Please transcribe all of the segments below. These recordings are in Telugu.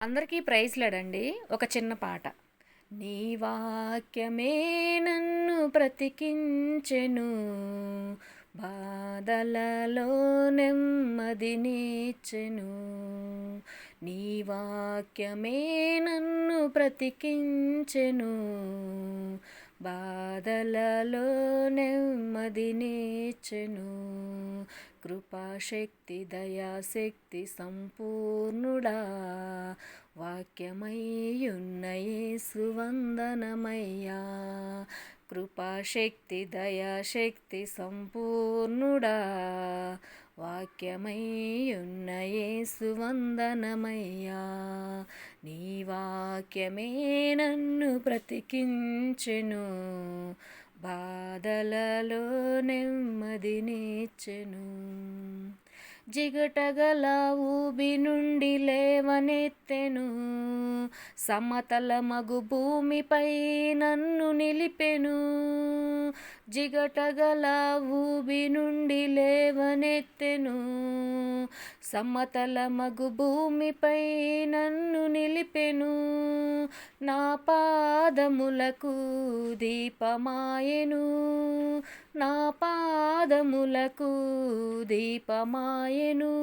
అందరికీ ప్రైజ్లాడండి ఒక చిన్న పాట. నీ వాక్యమే నన్ను బ్రతికించెను బాధలలో నెమ్మదినిచ్చెను నీ వాక్యమే నన్ను బ్రతికించెను బాధలలో నెమ్మదినిచ్చెను కృపాశక్తి దయాశక్తి సంపూర్ణుడా. వాక్యమయ్యున్నయే సువందనమయ్యా కృపాశక్తి దయాశక్తి సంపూర్ణుడా. వాక్యమయ్యున్న యేసు వందనమయ్యా. నీ వాక్యమే నన్ను బ్రతికించెను బాధలలో నెమ్మదినిచ్చెను జిగటగల ఊబి నుండి లేవనెత్తెను సమతల మగు భూమిపై నన్ను నిలిపెను. జిగటగల ఊబి నుండి లేవనెత్తెను. సమతల మగు భూమిపై నన్ను నిలిపెను. నా పాదములకు దీపమాయెను. నా పాదములకు దీపమాయెను.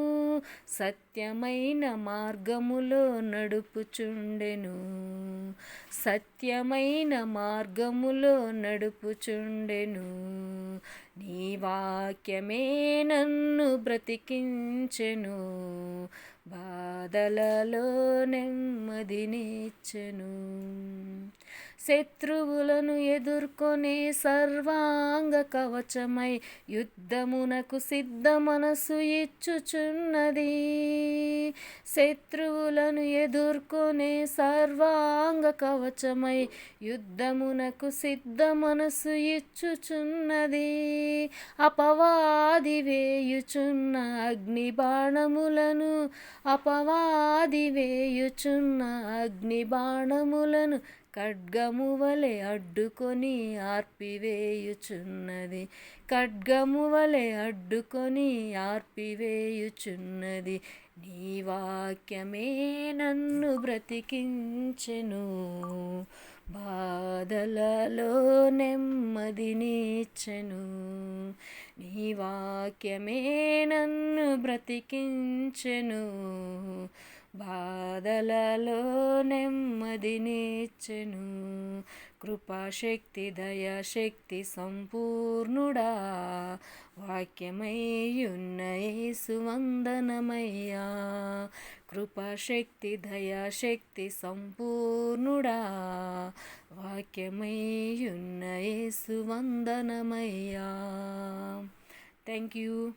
సత్యమైన మార్గములో నడుపుచుండెను. సత్యమైన మార్గములో నడుపుచుండెను. నీ వాక్యమే నన్ను బ్రతికించెను. బాధలలో నెమ్మదినిచ్చెను శత్రువులను ఎదుర్కొనే సర్వాంగ కవచమై యుద్ధమునకు సిద్ధ మనసు ఇచ్చుచున్నది. శత్రువులను ఎదుర్కొనే సర్వాంగ కవచమై యుద్ధమునకు సిద్ధ మనసు ఇచ్చుచున్నది. అపవాది వేయుచున్న అగ్ని బాణములను అపవాది వేయుచున్న అగ్ని బాణములను ఖడ్గము వలె అడ్డుకొని ఆర్పివేయుచున్నది. ఖడ్గము వలె అడ్డుకొని ఆర్పివేయుచున్నది. నీ వాక్యమే నన్ను బ్రతికించెను. బాధలలో నెమ్మదినిచ్చెను నీ వాక్యమే నన్ను బ్రతికించెను. బాధలలో నెమ్మదినిచ్చెను కృపాశక్తి దయాశక్తి సంపూర్ణుడా. వాక్యమయ్యున్న సువందనమయ్యా కృపాశక్తి దయాశక్తి సంపూర్ణుడా. వాక్యమయ్యున్న సువందనమయ్యా థ్యాంక్ యూ